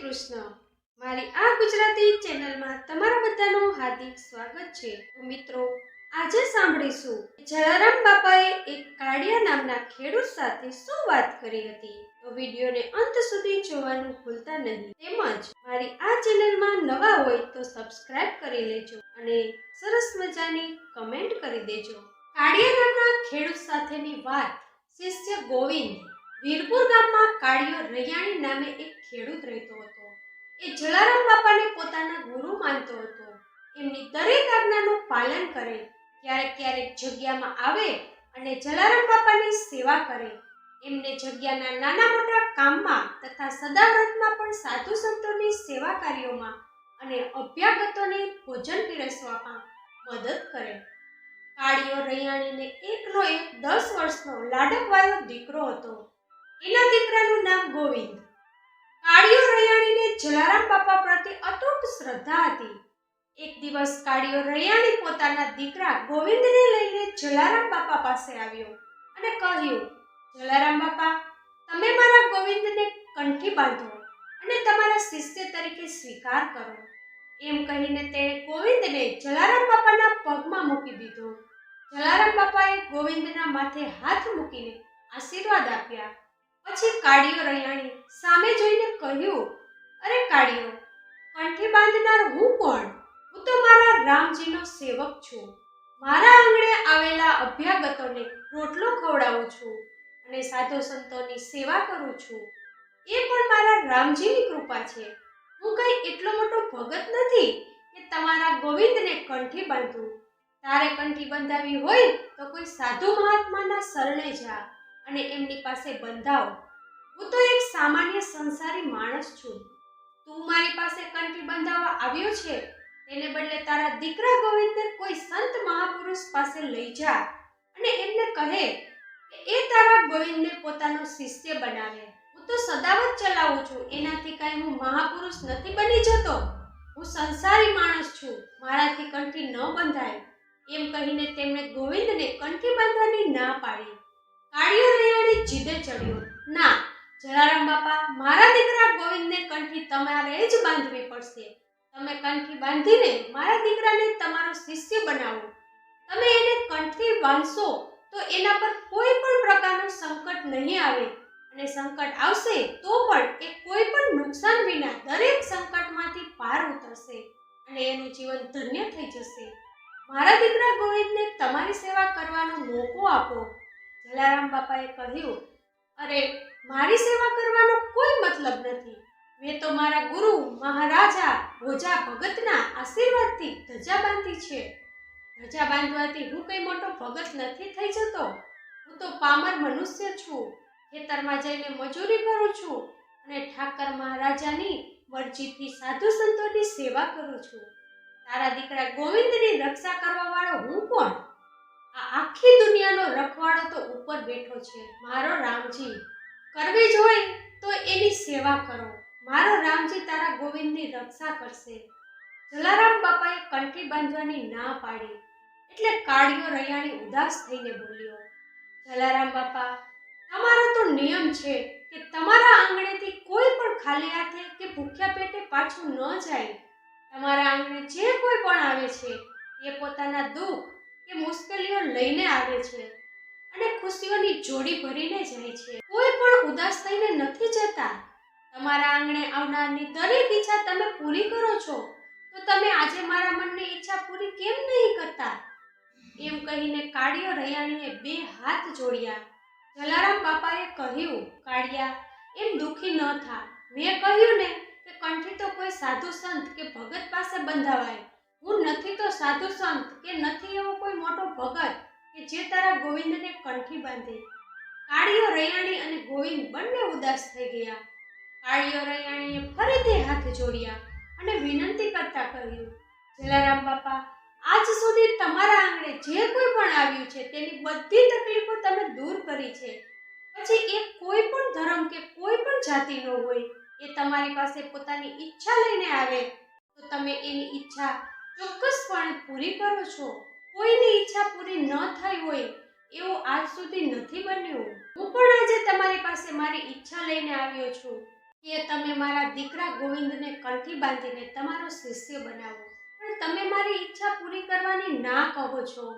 કૃષ્ણ. મારી આ ગુજરાતી ચેનલમાં તમારા બધાનું હાર્દિક સ્વાગત છે. મિત્રો, આજે સાંભળીશું જલારામ બાપાએ એક કાળિયા નામના ખેડૂત સાથે શું વાત કરી હતી? તો વિડીયોને અંત સુધી જોવાનું ભૂલતા નહીં. તેમજ મારી આ ચેનલમાં નવા હોય તો સબસ્ક્રાઇબ કરી લેજો અને સરસ મજાની કમેન્ટ કરી દેજો. કાળિયા નામના ખેડૂત સાથેની વાત શિષ્ય ગોવિંદ વીરપુર ગામમાં કાળિયો રૈયાણી નામે એક ખેડૂત રહેતો હતો. એ જલારામ બાપાને પોતાના ગુરુ માનતો હતો. એમની દરેક આજ્ઞાનું પાલન કરે, ક્યારેક ક્યારેક જગ્યામાં આવે અને જલારામ બાપાની સેવા કરે. એમને જગ્યાના નાના મોટા કામમાં તથા સદાવ્રતમાં પણ સાધુ સંતોની સેવા કાર્યોમાં અને અભ્યાગતોને ભોજન પીરસવામાં મદદ કરે. કાળિયો રૈયાણીને એકનો એક દસ વર્ષનો લાડકવાયો દીકરો હતો. એના દીકરાનું નામ ગોવિંદ. કાળિયો રૈયાણીને જલારામ બાપા પ્રત્યે અતૂટ શ્રદ્ધા હતી. એક દિવસ કાળિયો રૈયાણી પોતાના દીકરા ગોવિંદને લઈને જલારામ બાપા પાસે આવ્યો અને કહ્યું, જલારામ બાપા, તમે મારા ગોવિંદને કંઠી બાંધો અને તમારા શિષ્ય તરીકે સ્વીકાર કરો. એમ કહીને તેણે ગોવિંદને જલારામ બાપાના પગમાં મૂકી દીધો. જલારામ બાપાએ ગોવિંદના માથે હાથ મૂકીને આશીર્વાદ આપ્યા. પછી કાળીઓ રૈયાણી સામે જોઈને કહ્યું, અરે કાળીઓ, કંઠી બાંધનાર હું કોણ? હું તો મારા રામજીનો સેવક છું. મારા આંગણે આવેલા અભ્યાગતોને રોટલો ખવડાવું છું અને સાધુ સંતોની સેવા કરું છું. એ પણ મારા રામજીની કૃપા છે. હું કઈ એટલો મોટો ભગત નથી કે તમારા ગોવિંદને કંઠી બાંધું. તારે કંઠી બંધાવી હોય તો કોઈ સાધુ મહાત્માના શરણે જા. અને એમની પાસે બંધાવ. હું તો એક સામાન્ય સંસારી માણસ છું. તું મારી પાસે કંઠી બંધાવવા આવ્યો છે? તેને બદલે તારા દીકરા ગોવિંદને કોઈ સંત મહાપુરુષ પાસે લઈ જા અને એમને કહે કે એ તારા ગોવિંદને પોતાનો શિષ્ય બનાવે. હું તો સદાવત ચલાવું છું. એનાથી કાંઈ હું મહાપુરુષ નથી બની જતો. હું સંસારી માણસ છું. મારાથી કંઠી ન બંધાય. એમ કહીને તેમણે ગોવિંદને કંઠી બાંધવાની ના પાડી. કાળિયો રૈયાણી જીદે ચડ્યો. ના, જલારામ બાપા, મારા દીકરા ગોવિંદને કંઠી તમારે જ બાંધવી પડશે. તમે કંઠી બાંધીને મારા દીકરાને તમારો શિષ્ય બનાવો. તમે એને કંઠી બાંધશો તો એના પર કોઈ પણ પ્રકારનું સંકટ નહીં આવે. અને સંકટ આવશે તો પણ એ કોઈ પણ નુકસાન વિના દરેક સંકટમાંથી પાર ઉતરશે અને એનું જીવન ધન્ય થઈ જશે. મારા દીકરા ગોવિંદને તમારી સેવા કરવાનો મોકો આપો. જલારામ બાપાએ કહ્યું, અરે, મારી સેવા કરવાનો કોઈ મતલબ નથી. મેં તો મારા ગુરુ, મહારાજા ભોજા ભગતના આશીર્વાદથી ધજા બાંધી છે. ધજા બાંધવાથી હું કંઈ મોટો ભગત નથી થઈ જતો. હું તો પામર મનુષ્ય છું. ખેતરમાં જઈને મજૂરી કરું છું અને ઠાકર મહારાજાની મરજીથી સાધુ સંતોની સેવા કરું છું. તારા દીકરા ગોવિંદની રક્ષા કરવા વાળો હું કોણ? આખી દુનિયાનો રખવાડો તો ઉપર બેઠો છે. મારો રામજી, કરવી જ હોય તો એની સેવા કરો. મારો રામજી તારા ગોવિંદની રક્ષા કરશે. જલારામ બાપાએ કંઠી બાંધવાની ના પાડી, એટલે કાળિયો રૈયાણી ઉદાસ થઈને બોલ્યો, જલારામ બાપા, તમારો તો નિયમ છે કે તમારા આંગણેથી કોઈ પણ ખાલી હાથે કે ભૂખ્યા પેટે પાછું ન જાય. તમારા આંગણે જે કોઈ પણ આવે છે, એ પોતાના દુઃખ કે મુશ્કેલીઓ લઈને આવે છે અને ખુશીઓની જોડી ભરીને જાય છે. કોઈ પણ ઉદાસ થઈને નથી જતા. તમારા આંગણે આવનારની દરેક ઈચ્છા તમે પૂરી કરો છો. તો તમે આજે મારા મનની ઈચ્છા પૂરી કેમ નહીં કરતા? એમ કહીને કાળિયો રૈયાણીએ બે હાથ જોડ્યા. જલારામ બાપાએ કહ્યું, કાળિયા, એમ દુખી ન થા. મેં કહ્યું ને કે કંઠી તો કોઈ સાધુ સંત કે ભગત પાસે બંધાવાય. હું નથી તો સાધુ સંત કે નથી એવો કોઈ મોટો ભગત કે જે તારા ગોવિંદને કંઠી બાંધે? કાળિયો રૈયાણી અને ગોવિંદ બંને ઉદાસ થઈ ગયા. કાળિયો રૈયાણીએ ફરીથી હાથ જોડ્યા અને વિનંતી કરતા કહ્યું, જલારામ બાપા, આજ સુધી તમારા આંગણે જે કોઈ પણ આવ્યું છે તેની બધી તકલીફો તમે દૂર કરી છે. પછી એ કોઈ પણ ધર્મ કે કોઈ પણ જાતિનો હોય, એ તમારી પાસે પોતાની ઈચ્છા લઈને આવે. તો તમે એની ઈચ્છા ચોક્કસપણે પૂરી કરો છો. કોઈની ઈચ્છા પૂરી ન થઈ હોય, એવું આજ સુધી નથી બન્યું. હું પણ આજે તમારી પાસે મારી ઈચ્છા લઈને આવ્યો છું કે તમે મારા દીકરા ગોવિંદને કંઠી બાંધીને તમારો શિષ્ય બનાવો. પણ તમે મારી ઈચ્છા પૂરી કરવાની ના કહો છો.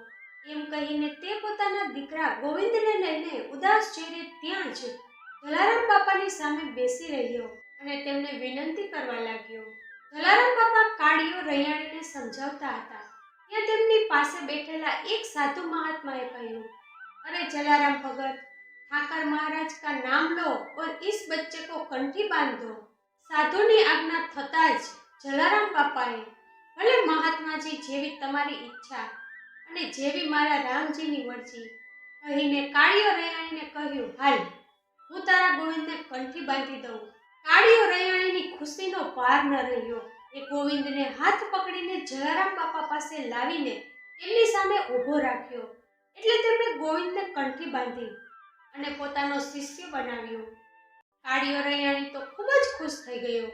એમ કહીને તે પોતાના દીકરા ગોવિંદને લઈને ઉદાસ ચહેરે ત્યાં જ જલારામ બાપાની સામે બેસી રહ્યો અને તેમને વિનંતી કરવા લાગ્યો. જલારામ બાપા કાળીઓ રૈયાણીને સમજાવતા હતા. ત્યાં તેમની પાસે બેઠેલા એક સાધુ મહાત્માએ કહ્યું, અરે જલારામ ભગત, ઠાકર મહારાજ કા નામ લો ઓર ઇસ બચ્ચે કો કંઠી બાંધો. સાધુની આજ્ઞા થતા જ જલારામ બાપાએ, ભલે મહાત્માજી જેવી તમારી ઈચ્છા અને જેવી મારા રામજીની મરજી, કહીને કાળીઓ રૈયાણીને કહ્યું, હાલ હું તારા ગોવિંદને કંઠી બાંધી દઉં. કાળીઓ રૈયાણીની ખુશી પાર ન રહ્યો. એ ગોવિંદને હાથ પકડીને જલારામ બાપા પાસે લાવીને તેમની સામે ઊભો રાખ્યો. એટલે તેમણે ગોવિંદને કંઠી બાંધી અને પોતાનો શિષ્ય બનાવ્યો. કાળીઓ રૈયાણી તો ખૂબ જ ખુશ થઈ ગયો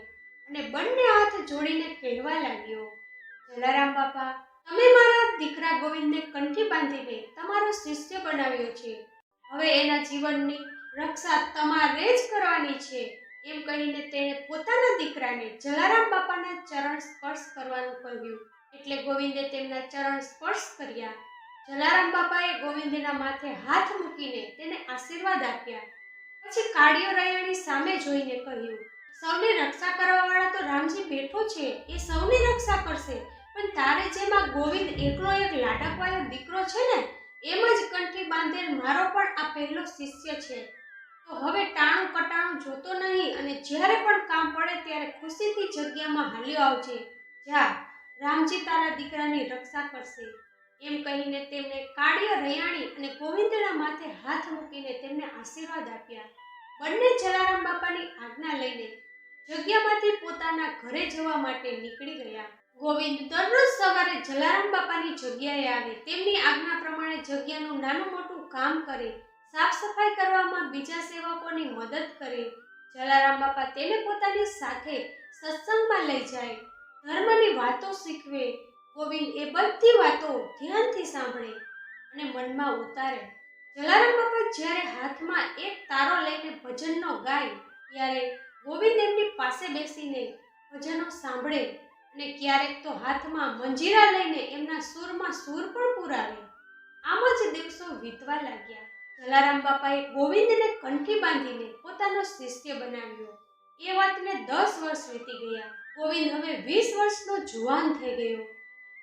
અને બંને હાથ જોડીને કહેવા લાગ્યો, જલારામ બાપા, તમે મારા દીકરા ગોવિંદને કંઠી બાંધીને તમારો શિષ્ય બનાવ્યો છે. હવે એના જીવનની રક્ષા તમારે જ કરવાની છે. એમ કહીને તેણે પોતાના દીકરાને જલારામ બાપાના ચરણ સ્પર્શ કરવાનું કહ્યું. એટલે ગોવિંદે તેમના ચરણ સ્પર્શ કર્યા. જલારામ બાપાએ ગોવિંદના માથે હાથ મૂકીને તેને આશીર્વાદ આપ્યા. પછી કાળીઓ રૈયાણી સામે જોઈને કહ્યું, સૌની રક્ષા કરવાવાળા તો રામજી બેઠો છે, એ સૌની રક્ષા કરશે. પણ તારે જેમાં ગોવિંદ એકલો એક લાડકવાયો દીકરો છે ને, એમ જ કંઠી બાંધેલ મારો પણ આ પહેલો શિષ્ય છે. તો હવે ટાણું કટાણું જોતો નહીં અને જ્યારે પણ કામ પડે ત્યારે ખુશીથી જગ્યામાં હાલ્યો આવજે. જા, રામજી તારા દીકરાની રક્ષા કરશે. એમ કહીને તેમણે કાળિયા રૈયાણી અને ગોવિંદના માથે હાથ મૂકીને તેમને આશીર્વાદ આપ્યા. બંને જલારામ બાપાની આજ્ઞા લઈને જગ્યામાંથી પોતાના ઘરે જવા માટે નીકળી ગયા. ગોવિંદ દરરોજ સવારે જલારામ બાપાની જગ્યાએ આવે. તેમની આજ્ઞા પ્રમાણે જગ્યાનું નાનું મોટું કામ કરે. સાફ સફાઈ કરવામાં બીજા સેવકોની મદદ કરે. જલારામ બાપા તેને પોતાની સાથે સત્સંગમાં લઈ જાય. ધર્મની વાતો શીખવે. ગોવિંદ એ બધી વાતો ધ્યાનથી સાંભળે અને મનમાં ઉતારે. જલારામ બાપા જ્યારે હાથમાં એક તારો લઈને ભજનનો ગાય, ત્યારે ગોવિંદ એમની પાસે બેસીને ભજનો સાંભળે અને ક્યારેક તો હાથમાં મંજીરા લઈને એમના સૂરમાં સૂર પણ પુરાવે. આમ જ દિવસો વીતવા લાગ્યા. જલારામ બાપાએ ગોવિંદને કંઠી બાંધીને પોતાનો શિષ્ય બનાવ્યો. એ વાતને દસ વર્ષ વીતી ગયા. ગોવિંદ હવે વીસ વર્ષનો જુવાન થઈ ગયો.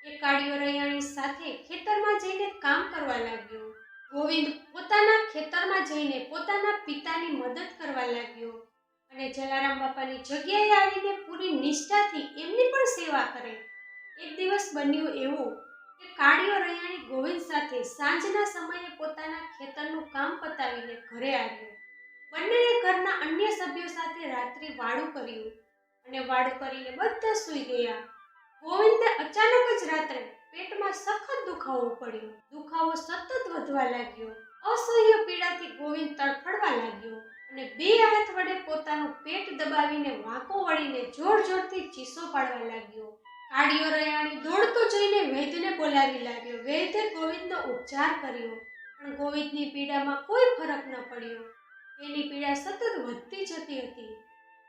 એ કાળીઓ રૈયાણી સાથે ખેતરમાં જઈને કામ કરવા લાગ્યો. ગોવિંદ પોતાના ખેતરમાં જઈને પોતાના પિતાની મદદ કરવા લાગ્યો. અને જલારામ બાપાની જગ્યાએ આવીને પૂરી નિષ્ઠાથી એમની પણ સેવા કરે. એક દિવસ બન્યું એવું કે કાળીઓ રૈયાણી ગોવિંદ સાથે સાંજના સમયે પોતાના ખેતરનું કામ પતાવીને ઘરે આવ્યો. બંનેએ ઘરના અન્ય સભ્યો સાથે રાત્રિ વાડું કર્યું અને વાડું કરીને બધા સૂઈ ગયા. ગોવિંદને અચાનક જ રાત્રે પેટમાં સખત દુખાવો પડ્યો. દુખાવો સતત વધવા લાગ્યો. અસહ્ય પીડાથી ગોવિંદ તડફડવા લાગ્યો અને બે હાથ વડે પોતાનું પેટ દબાવીને વાંકો વળીને જોર જોરથી ચીસો પાડવા લાગ્યો. કાળીઓ રયાણી દોડતો જઈને વૈદ્યને બોલાવી લાવ્યો વૈદ્ય ગોવિંદનો ઉપચાર કર્યો, પણ ગોવિંદની પીડામાં કોઈ ફરક ન પડ્યો. એની પીડા સતત વધતી જતી હતી.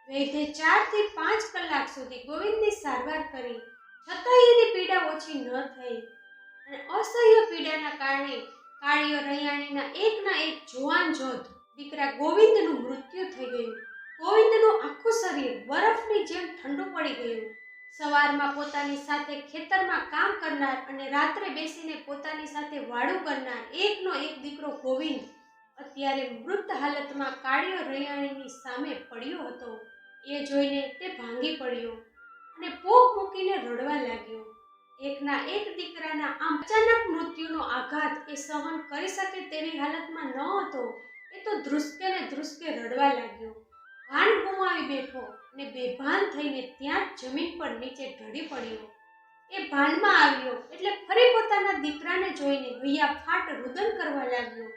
વૈદ્ય ચારથી પાંચ કલાક સુધી ગોવિંદની સારવાર કરી. છતાંય એની પીડા ઓછી ન થઈ. અને અસહ્ય પીડાના કારણે કાળીઓ રૈયાણીના એકના એક જુવાન જોધ દીકરા ગોવિંદનું મૃત્યુ થઈ ગયું. ગોવિંદનું આખું શરીર બરફની જેમ ઠંડુ પડી ગયું. સવારમાં પોતાની સાથે ખેતરમાં કામ કરનાર અને રાત્રે બેસીને પોતાની સાથે વાડું કરનાર એકનો એક દીકરો ગોવિંદ અત્યારે મૃત હાલતમાં કાળિયો રૈયાણીની સામે પડ્યો હતો. એ જોઈને તે ભાંગી પડ્યો અને પોક મૂકીને રડવા લાગ્યો. એકના એક દીકરાના આમ અચાનક મૃત્યુનો આઘાત એ સહન કરી શકે તેવી હાલતમાં ન હતો. એ તો ધ્રુસકે ને ધ્રુસકે રડવા લાગ્યો. ભાન ગુમાવી બેઠો અને બેભાન થઈને ત્યાં જ જમીન પર નીચે ઢળી પડ્યો. એ ભાનમાં આવ્યો એટલે ફરી પોતાના દીકરાને જોઈને ભૈયા ફાટ રુદન કરવા લાગ્યો.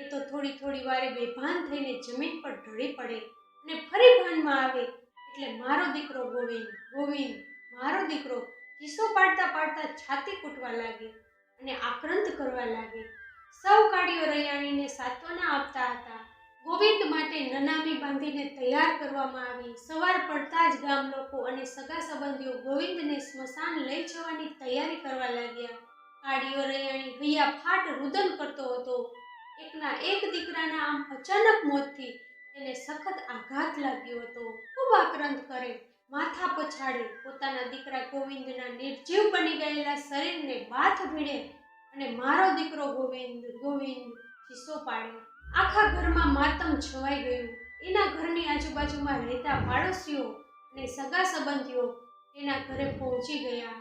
એ તો થોડી થોડી વારે બેભાન થઈને જમીન પર ઢળી પડે અને ફરી ભાનમાં આવે એટલે મારો દીકરો ગોવિંદ ગોવિંદ, મારો દીકરો ચીસો પાડતા પાડતા છાતી કૂટવા લાગે અને આક્રંત કરવા લાગે. સૌ કાળીઓ રૈયાણીને સાત્વના આપતા હતા. ગોવિંદ માટે નનામી બાંધીને તૈયાર કરવામાં આવી. સવાર પડતા જ ગામ લોકો અને સગા સંબંધીઓ ગોવિંદને સ્મશાન લઈ જવાની તૈયારી કરવા લાગ્યા. કાળીઓ રૈયાણી ભૈયા ફાટ રુદન કરતો હતો. એકના એક દીકરાના આમ અચાનક મોતથી તેને સખત આઘાત લાગ્યો હતો. ખૂબ આક્રંદ કરે, માથા પછાડે, પોતાના દીકરા ગોવિંદના નિર્જીવ બની ગયેલા શરીરને બાથ ભીડે અને મારો દીકરો ગોવિંદ ગોવિંદ ચીસો પાડે. આખા ઘરમાં માતમ છવાઈ ગયું. એના ઘરની આજુબાજુમાં રહેતા પાડોશીઓ અને સગા સંબંધીઓ તેના ઘરે પહોંચી ગયા.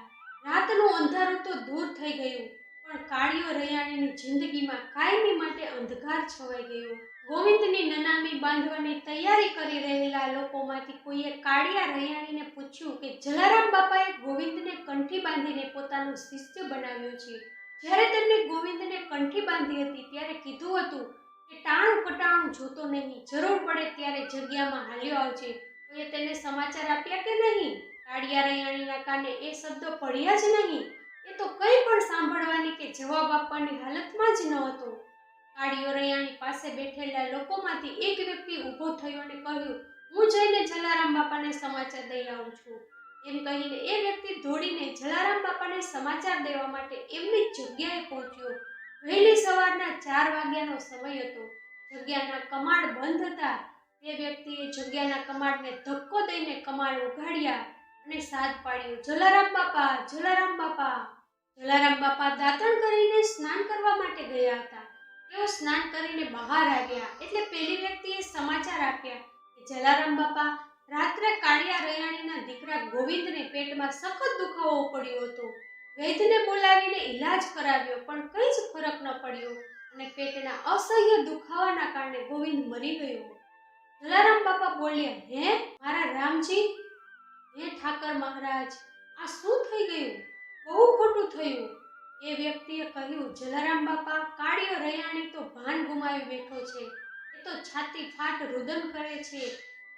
રાતનું અંધારું તો દૂર થઈ ગયું, પણ કાળીઓ રૈયાણીની જિંદગીમાં કાયમી માટે અંધકાર છવાઈ ગયો. ગોવિંદની નનામી બાંધવાની તૈયારી કરી રહેલા લોકોમાંથી કોઈએ કાળિયા રૈયાણીને પૂછ્યું કે જલારામ બાપાએ ગોવિંદને કંઠી બાંધીને પોતાનું શિષ્ય બનાવ્યું છે. જ્યારે તેમણે ગોવિંદને કંઠી બાંધી હતી, ત્યારે કીધું હતું ટાણું કટાણું જોતો નહીં, જરૂર પડે ત્યારે જગ્યામાં હાલ્યો આવજે. કોઈએ તેને સમાચાર આપ્યા કે નહીં? કાળિયા રૈયાણીના કાને એ શબ્દો પડ્યા જ નહીં. એ તો કંઈ પણ સાંભળવાની કે જવાબ આપવાની હાલતમાં જ ન હતો. કાળિયો રૈયાણી પાસે બેઠેલા લોકોમાંથી એક વ્યક્તિ ઊભો થયો અને કહ્યું, હું જઈને જલારામ બાપાને સમાચાર દઈ આવું છું. એમ કહીને એ વ્યક્તિ દોડીને જલારામ બાપાને સમાચાર દેવા માટે એમની જગ્યાએ પહોંચ્યો. વહેલી સવારના ચાર વાગ્યાનો સમય હતો. જગ્યાના કમાડ બંધ હતા. તે વ્યક્તિએ જગ્યાના કમાડને ધક્કો દઈને કમાડ ઉઘાડ્યા અને સાદ પાડ્યો, જલારામ બાપા જલારામ બાપા. જલારામ બાપા દાંતણ કરીને સ્નાન કરવા માટે ગયા હતા. તેઓ સ્નાન કરીને બહાર આવ્યા. એટલે પેલી વ્યક્તિએ સમાચાર આપ્યા કે જલારામ બાપા રાત્રે કાળિયા રયાણીના દીકરા ગોવિંદને પેટમાં સખત દુખાવો પડ્યો હતો. વૈદ્યને બોલાવીને ઈલાજ કરાવ્યો, પણ કંઈ જ ફરક ન પડ્યો અને પેટના અસહ્ય દુખાવાના કારણે ગોવિંદ મરી ગયો. જલારામ બાપા બોલ્યા, હે મારા રામજી, હે ઠાકર મહારાજ, આ શું થઈ ગયું? બહુ ખોટું થયું. એ વ્યક્તિએ કહ્યું, જલારામ બાપા, કાળિયો રૈયાણી તો ભાન ગુમાવી બેઠો છે. એ તો છાતી ફાટ રુદન કરે છે.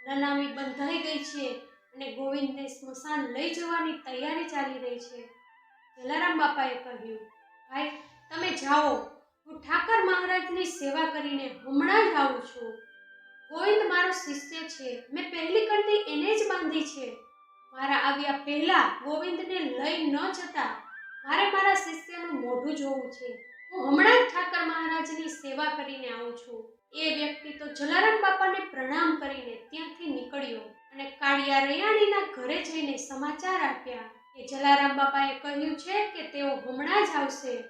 નનામી બંધાઈ ગઈ છે અને ગોવિંદને સ્મશાન લઈ જવાની તૈયારી ચાલી રહી છે. જલારામ બાપાએ કહ્યું, ભાઈ, તમે જાઓ. હું ઠાકર મહારાજની સેવા કરીને હમણાં જ આવું છું. ગોવિંદ મારો શિષ્ય છે. મેં પહેલી કંઠી એને જ બાંધી છે. મારા આવ્યા પહેલા ગોવિંદને લઈ ન જતા મારે મારા શિષ્યનું મોઢું જોવું છે. હું હમણાં જ ઠાકર મહારાજની સેવા કરીને આવું છું. એ વ્યક્તિ તો જલારામ બાપાને પ્રણામ કરીને ત્યાંથી નીકળ્યો અને કાળિયા રૈયાણીના ઘરે જઈને સમાચાર આપ્યા. કે જલારામ બાપાએ કહ્યું છે કે તેઓ હમણાં જ આવશે.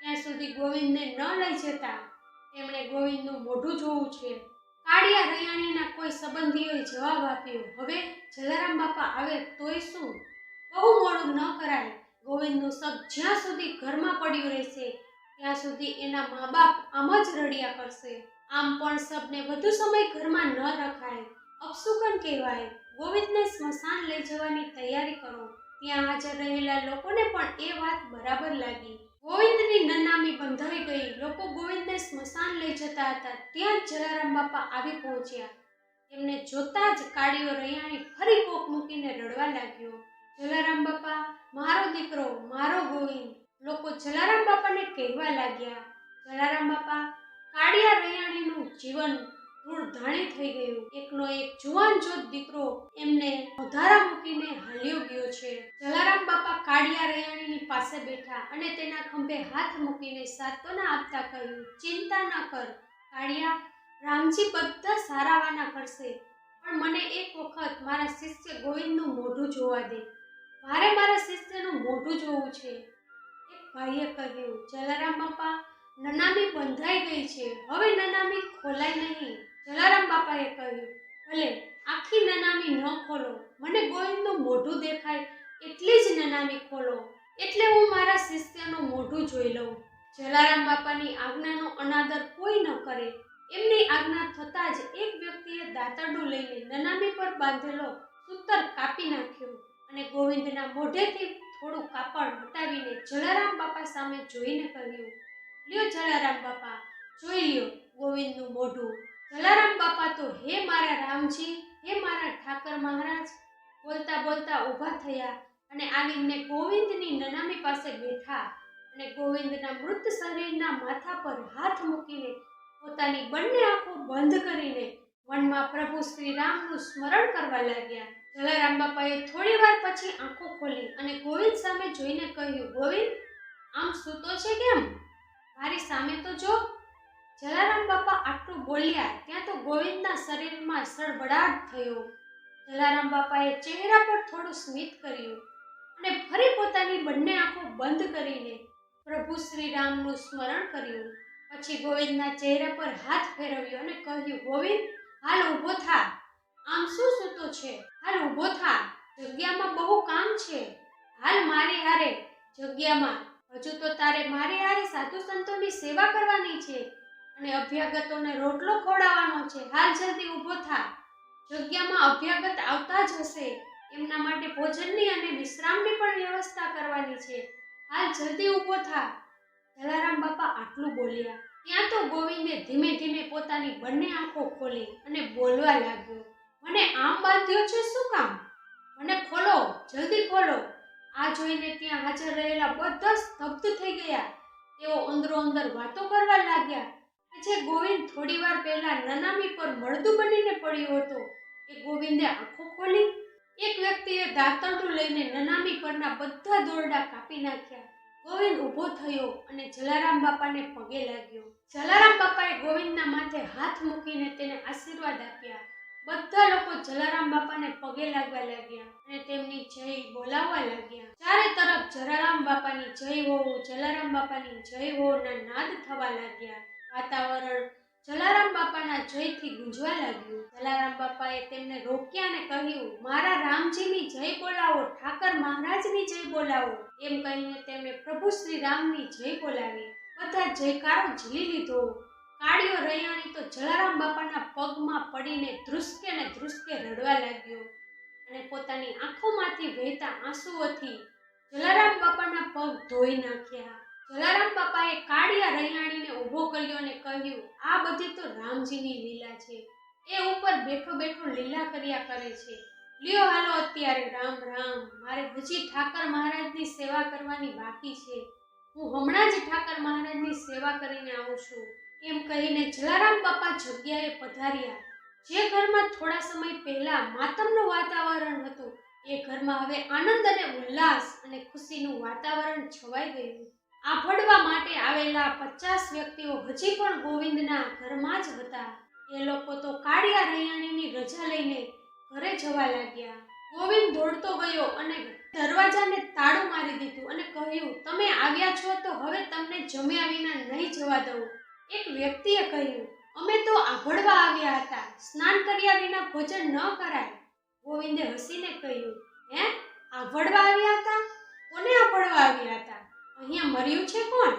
ત્યાં સુધી ગોવિંદને ન લઈ જતા તેમણે ગોવિંદનું મોઢું જોવું છે. કાળિયા રૈયાણીના કોઈ સંબંધીઓએ જવાબ આપ્યો, હવે જલારામ બાપા આવે તોય શું? બહુ મોડું ન કરાય. ગોવિંદનું શબ જ્યાં સુધી ઘરમાં પડ્યું રહેશે, ત્યાં સુધી એના મા બાપ આમ જ રડ્યા કરશે. આમ પણ શબને વધુ સમય ઘરમાં ન રખાય. અપશુકન કહેવાય. ગોવિંદને સ્મશાન લઈ જવાની તૈયારી કરો. ત્યાં હાજર રહેલા લોકોને પણ એ વાત બરાબર લાગી. ગોવિંદની નનામી બંધાઈ ગઈ. લોકો ગોવિંદને સ્મશાન લઈ જતા હતા. ત્યાં જલારામ બાપા આવી પહોંચ્યા. એમને જોતા જ કાળીઓ રૈયાણી ફરી કોક મૂકીને રડવા લાગ્યો. જલારામ બાપા, મારો દીકરો, મારો ગોવિંદ. લોકો જલારામ બાપાને કહેવા લાગ્યા. જલારામ બાપા, કાળિયા રૈયાણીનું જીવન ધૂળધાણી થઈ ગયું. એકનો એક જુવાન જોત દીકરો એમને વધારા મૂકીને હાલ્યો ગયો છે. જલારામ બાપા કાળિયા રૈયાણીની પાસે બેઠા અને તેના ખંભે હાથ મૂકીને સાત્વના આપતા કહ્યું, ચિંતા ના કર, કાળિયા, રામજી બધા સારાવાના કરશે. પણ મને એક વખત મારા શિષ્ય ગોવિંદનું મોઢું જોવા દે. મારે મારા શિષ્યનું મોઢું જોવું છે. એક ભાઈએ કહ્યું, જલારામ બાપા, નનામી બંધાઈ ગઈ છે. હવે નનામી ખોલાય નહીં. જલારામ બાપાએ કહ્યું, ભલે, આખી નનામી ન ખોલો. મને ગોવિંદનું મોઢું દેખાય એટલી જ નનામી ખોલો. એટલે હું મારા શિષ્યનું મોઢું જોઈ લઉં. જલારામ બાપાની આજ્ઞાનો અનાદર કોઈ ન કરે. એમની આજ્ઞા થતાં જ એક વ્યક્તિએ દાંતરડું લઈને નનામી પર બાંધેલો સૂતર કાપી નાખ્યો અને ગોવિંદના મોઢેથી થોડું કાપડ હટાવીને જલારામ બાપા સામે જોઈને કહ્યું, લ્યો જલારામ બાપા, જોઈ લ્યો ગોવિંદનું મોઢું. જલારામ બાપા તો હે મારા રામજી, હે મારા ઠાકર મહારાજ. બોલતા બોલતા ઊભા થયા અને આવીને ગોવિંદની નનામી પાસે બેઠા અને ગોવિંદના મૃત શરીરના માથા પર હાથ મૂકીને પોતાની બંને આંખો બંધ કરીને મનમાં પ્રભુ શ્રી રામનું સ્મરણ કરવા લાગ્યા. જલારામ બાપાએ થોડી વાર પછી આંખો ખોલી અને ગોવિંદ સામે જોઈને કહ્યું, ગોવિંદ, આમ સૂતો છે કેમ? મારી સામે તો જો જલારામ બાપા આટલું બોલ્યા ત્યાં તો ગોવિંદના શરીરમાં સળવડાટ થયો. જલારામ બાપાએ ચહેરા પર થોડું સ્મિત કર્યું અને ફરી પોતાની બંને આંખો બંધ કરીને પ્રભુ શ્રી રામનું સ્મરણ કર્યું. પછી ગોવિંદના ચહેરા પર હાથ ફેરવ્યો અને કહ્યું, ગોવિંદ, હાલ ઊભો થા. આમ શું સૂતો છે? હાલ ઊભો થા. જગ્યામાં બહુ કામ છે. હાલ મારી હારે. જગ્યામાં. હજુ તો તારે મારી હારે સાધુ સંતોની સેવા કરવાની છે. અને અભ્યાગતોને રોટલો ખોડાવવાનો છે. હાલ જલ્દી ઊભો થા. જગ્યામાં અભ્યાગત આવતા જ હશે. એમના માટે ભોજનની અને વિશ્રામની પણ વ્યવસ્થા કરવાની છે. હાલ જલ્દી ઊભો થા. જલારામ બાપા આટલું બોલ્યા. ત્યાં તો ગોવિંદે ધીમે ધીમે પોતાની બંને આંખો ખોલી અને બોલવા લાગ્યો. મને આમ બાંધ્યો છે શું કામ? મને ખોલો, જલ્દી ખોલો. આ જોઈને ત્યાં હાજર રહેલા બધા સ્તબ્ધ થઈ ગયા. તેઓ અંદરો અંદર વાતો કરવા લાગ્યા. જે ગોવિંદ થોડી વાર પહેલા નનામી પર મળદું બનીને પડ્યો હતો. એ ગોવિંદે આંખો ખોલી. એક વ્યક્તિએ દાંતરડું લઈને નનામી પરના બધા દોરડા કાપી નાખ્યા. ગોવિંદ ઊભો થયો અને જલારામ બાપાને પગે લાગ્યો. જલારામ બાપાએ ગોવિંદના માથે હાથ મૂકીને તેને આશીર્વાદ આપ્યા. બધા લોકો જલારામ બાપાને પગે લાગવા લાગ્યા અને તેમની જય બોલાવવા લાગ્યા. ચારે તરફ જલારામ બાપાની જય હો, જલારામ બાપાની જય હો ના નાદ થવા લાગ્યા. વાતાવરણ. જલારામ બાપાના જયથી ગુંજવા લાગ્યું. જલારામ બાપાએ તેમને રોક્યા અને કહ્યું, મારા રામજીની જય બોલાવો, ઠાકર મહારાજની જય બોલાવો. એમ કહીને તેમણે પ્રભુ શ્રી રામની જય બોલાવી. બધા જયકારો ઝીલી લીધો. કાળિયો રૈયાણી તો જલારામ બાપાના પગમાં પડીને ધ્રુસકે ને ધ્રુસકે રડવા લાગ્યો અને પોતાની આંખોમાંથી વહેતા આંસુઓથી જલારામ બાપાના પગ ધોઈ નાખ્યા. જલારામ બાપાએ કાળિયા રૈયાણીને ઊભો કર્યો અને કહ્યું, આ બધી તો રામજીની લીલા છે. એ ઉપર બેઠો બેઠો લીલા કર્યા કરે છે. લ્યો હાલો અત્યારે રામ રામ. મારે હજી ઠાકર મહારાજની સેવા કરવાની બાકી છે. હું હમણાં જ ઠાકર મહારાજની સેવા કરીને આવું છું. એમ કહીને જલારામ બાપા જગ્યાએ પધાર્યા. જે ઘરમાં થોડા સમય પહેલા માતમનું વાતાવરણ હતું, એ ઘરમાં હવે આનંદ અને ઉલ્લાસ અને ખુશીનું વાતાવરણ છવાઈ ગયું. આભડવા માટે આવેલા પચાસ વ્યક્તિઓ હજી પણ ગોવિંદના ઘરમાં જ હતા. એ લોકો તો કાળિયા રૈયાણીની રજા લઈને ઘરે જવા લાગ્યા. ગોવિંદ દોડતો ગયો અને દરવાજાને તાળું મારી દીધું અને કહ્યું, તમે આવ્યા છો તો હવે તમને જમ્યા વિના નહીં જવા દઉં. એક વ્યક્તિએ કહ્યું, અમે તો આભડવા આવ્યા હતા. સ્નાન કર્યા વિના ભોજન ન કરાય. ગોવિંદે હસીને કહ્યું, હે? આભડવા આવ્યા મર્યું છે કોણ?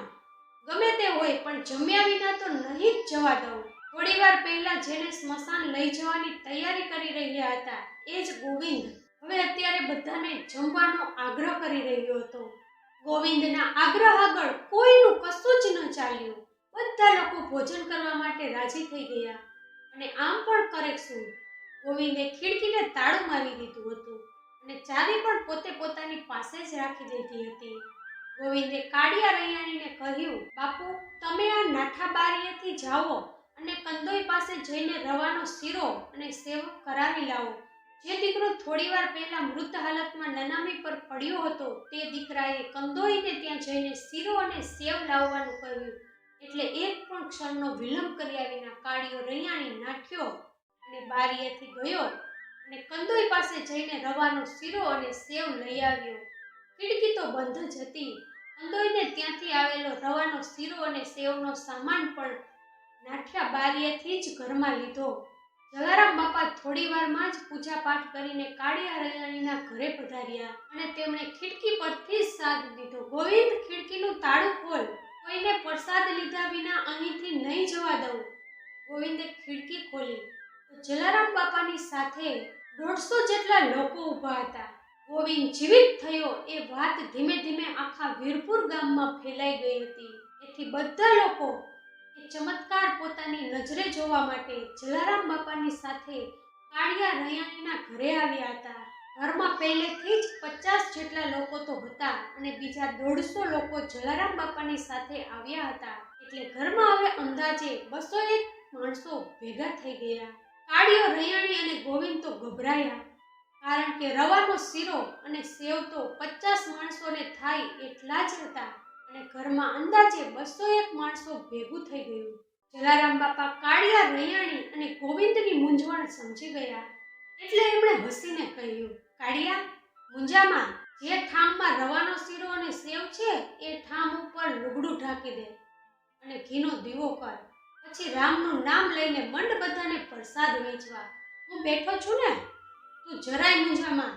ગમે તે હોય, પણ જમ્યા વિના તો નહીં જ જવા દઉં. થોડી વાર પહેલા જેને સ્મશાન લઈ જવાની તૈયારી કરી રહ્યા હતા, એ જ ગોવિંદ. હવે અત્યારે બધાને જમવાનો આગ્રહ કરી રહ્યો હતો. ગોવિંદના આગ્રહ આગળ કોઈનું કશું જ ન ચાલ્યું. બધા લોકો ભોજન કરવા માટે રાજી થઈ ગયા. અને આમ પણ કરેક શું? ગોવિંદે ખીડકીને તાળું મારી દીધું હતું અને ચાવી પણ પોતે પોતાની પાસે જ રાખી દીધી હતી. ગોવિંદે કાળિયા રૈયાણીને કહ્યું, બાપુ, તમે આ નાઠા બારીએથી જાઓ અને કંદોઈ પાસે જઈને રવાનો શીરો અને સેવ કરાવી લાવો. જે દીકરો થોડીવાર પહેલા મૃત હાલતમાં નનામી પર પડ્યો હતો, તે દીકરાએ કંદોઈને ત્યાં જઈને શીરો અને સેવ લાવવાનું કહ્યું. એટલે એક પણ ક્ષણનો વિલંબ કર્યા વિના કાળીઓ રૈયાણી નાખ્યો અને બારીએથી ગયો અને કંદોઈ પાસે જઈને રવાનો શીરો અને સેવ લઈ આવ્યો. ખીડકી તો બંધ જ હતી. કંદોઈને ત્યાંથી આવેલો રવાનો શીરો અને સેવનો સામાન પણ નાઠિયા બારીએથી જ ઘરમાં લીધો. જલારામ બાપા થોડી વારમાં જ પૂજા પાઠ કરીને કાળિયા રૈયાણીના ઘરે પધાર્યા અને તેમણે ખીડકી પરથી જ સાદ દીધો ગોવિંદ, ખીડકીનું તાળું ખોલ. કોઈને પ્રસાદ લીધા વિના અહીંથી નહીં જવા દઉં. ગોવિંદે ખીડકી ખોલી. જલારામ બાપાની સાથે દોઢસો જેટલા લોકો ઊભા હતા. ગોવિંદ જીવિત થયો એ વાત ધીમે ધીમે આખા વીરપુર ગામમાં ફેલાઈ ગઈ હતી. એથી બધા લોકો એ ચમત્કાર પોતાની નજરે જોવા માટે જલારામ બાપાની સાથે કાળિયા રૈયાણીના ઘરે આવ્યા હતા. ઘરમાં પહેલેથી જ પચાસ જેટલા લોકો તો હતા અને બીજા દોઢસો લોકો જલારામ બાપાની સાથે આવ્યા હતા. એટલે ઘરમાં હવે અંદાજે બસો એક માણસો ભેગા થઈ ગયા. કાળિયો રૈયાણી અને ગોવિંદ તો ગભરાયા. કારણ કે રવાનો શીરો અને સેવ તો પચાસ માણસોને થાય એટલા જ હતા અને ઘરમાં અંદાજે બસો એક માણસો ભેગું થઈ ગયું. જલારામ બાપા કાળિયા, રૈયાણી અને ગોવિંદની મૂંઝવણ સમજી ગયા. એટલે એમણે હસીને કહ્યું, કાળિયા મુંજામાં જે ઠામમાં રવાનો શીરો અને સેવ છે, એ ઠામ ઉપર લુગડું ઢાંકી દે અને ઘીનો દીવો કર. પછી રામનું નામ લઈને મંડ બધાને પ્રસાદ વેચવા. હું બેઠો છું ને? તું જરાય મૂંઝામાં.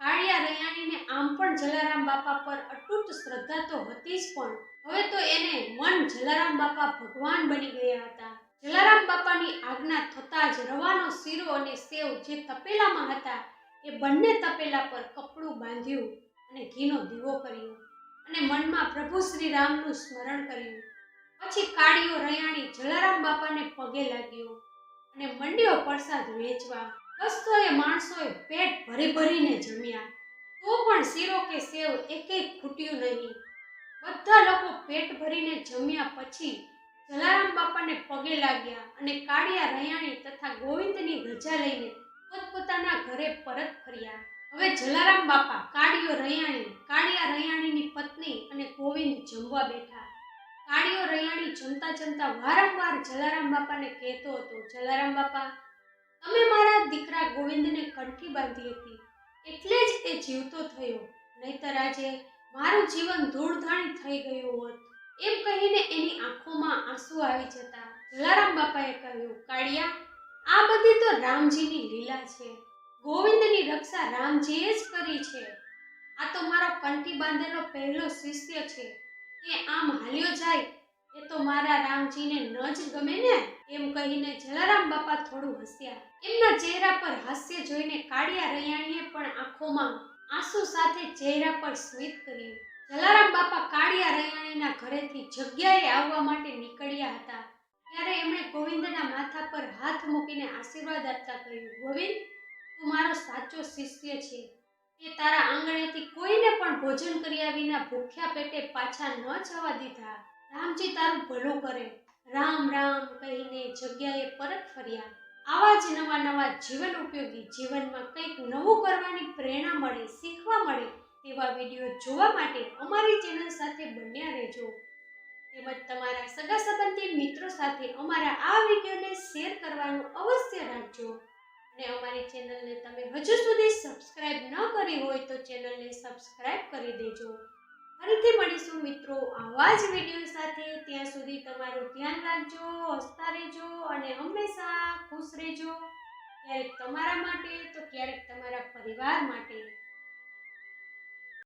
કાળિયા રૈયાણીને આમ પણ જલારામ બાપા પર અતૂટ શ્રદ્ધા તો હતી જ પણ હવે તો એને મન જલારામ બાપા ભગવાન બની ગયા હતા. જલારામ બાપાની આજ્ઞા થતાં જ રવાનો શીરો અને સેવ જે તપેલામાં હતા એ બંને તપેલા પર કપડું બાંધ્યું અને ઘીનો દીવો કર્યો અને મનમાં પ્રભુ શ્રી રામનું સ્મરણ કર્યું. પછી કાળીઓ રયાણી જલારામ બાપાને પગે લાગ્યો અને મંડ્યો પ્રસાદ વેચવા બસોએ માણસોએ પેટ ભરી ભરીને જમ્યા. તો પણ શીરો કે સેવ એકેય ખૂટ્યું નહીં. બધા લોકો પેટ ભરીને જમ્યા પછી જલારામ બાપાને પગે લાગ્યા અને કાળિયા રૈયાણી તથા ગોવિંદની રજા લઈને પોતપોતાના ઘરે પરત ફર્યા. હવે જલારામ બાપા, કાળિયો રૈયાણી, કાળિયા રૈયાણીની પત્ની અને ગોવિંદ જમવા બેઠા. કાળિયો રૈયાણી જમતા જમતા વારંવાર જલારામ બાપાને કહેતો હતો, જલારામ બાપા તમે મારા દીકરા ગોવિંદને કંઠી બાંધી હતી, એટલે જ એ જીવતો થયો. નહીતર આજે મારું જીવન ધૂળધાણી થઈ ગયું હોત. એમ કહીને એની આંખોમાં આંસુ આવી જતા જલારામ બાપાએ કહ્યું, કાળિયા, આ બધી તો રામજીની લીલા છે. ગોવિંદની રક્ષા રામજીએ જ કરી છે. આ તો મારો કંઠી બાંધેલો પહેલો શિષ્ય છે. એ આમ હાલ્યો જાય, એ તો મારા રામજીને ન જ ગમે ને? એમ કહીને જલારામ બાપા થોડું હસ્યા. એમના ચહેરા પર હાસ્ય જોઈને કાળિયા રૈયાણીએ પણ આંખોમાં આંસુ સાથે ચહેરા પર સ્મિત કર્યું. જલારામ બાપા કાળિયા રૈયાણીના ઘરેથી જગ્યાએ આવવા માટે નીકળ્યા હતા. ત્યારે એમણે ગોવિંદના માથા પર હાથ મૂકીને આશીર્વાદ આપતા કહ્યું, ગોવિંદ, તું મારો સાચો શિષ્ય છે. તે તારા આંગણેથી કોઈને પણ ભોજન કર્યા વિના ભૂખ્યા પેટે પાછા ન જવા દીધા. રામજી તારું ભલું કરે. રામ રામ કહીને જગ્યાએ પરત ફર્યા. આવા જ નવા નવા જીવન ઉપયોગી જીવનમાં કંઈક નવું કરવાની પ્રેરણા મળે, શીખવા મળે તેવા વીડિયો જોવા માટે અમારી ચેનલ સાથે બન્યા રહેજો. તેમજ તમારા સગા સંબંધી મિત્રો સાથે અમારા આ વિડીયોને શેર કરવાનું અવશ્ય રાખજો. અને અમારી ચેનલને તમે હજુ સુધી સબસ્ક્રાઇબ ન કરી હોય તો ચેનલને સબસ્ક્રાઇબ કરી દેજો. ફરીથી મળીશું મિત્રો આવા જ વીડિયો સાથે. ત્યાં સુધી તમારું ધ્યાન રાખજો, હસતા રહેજો અને હંમેશા ખુશ રહેજો. ક્યારેક તમારા માટે, તો ક્યારેક તમારા પરિવાર માટે.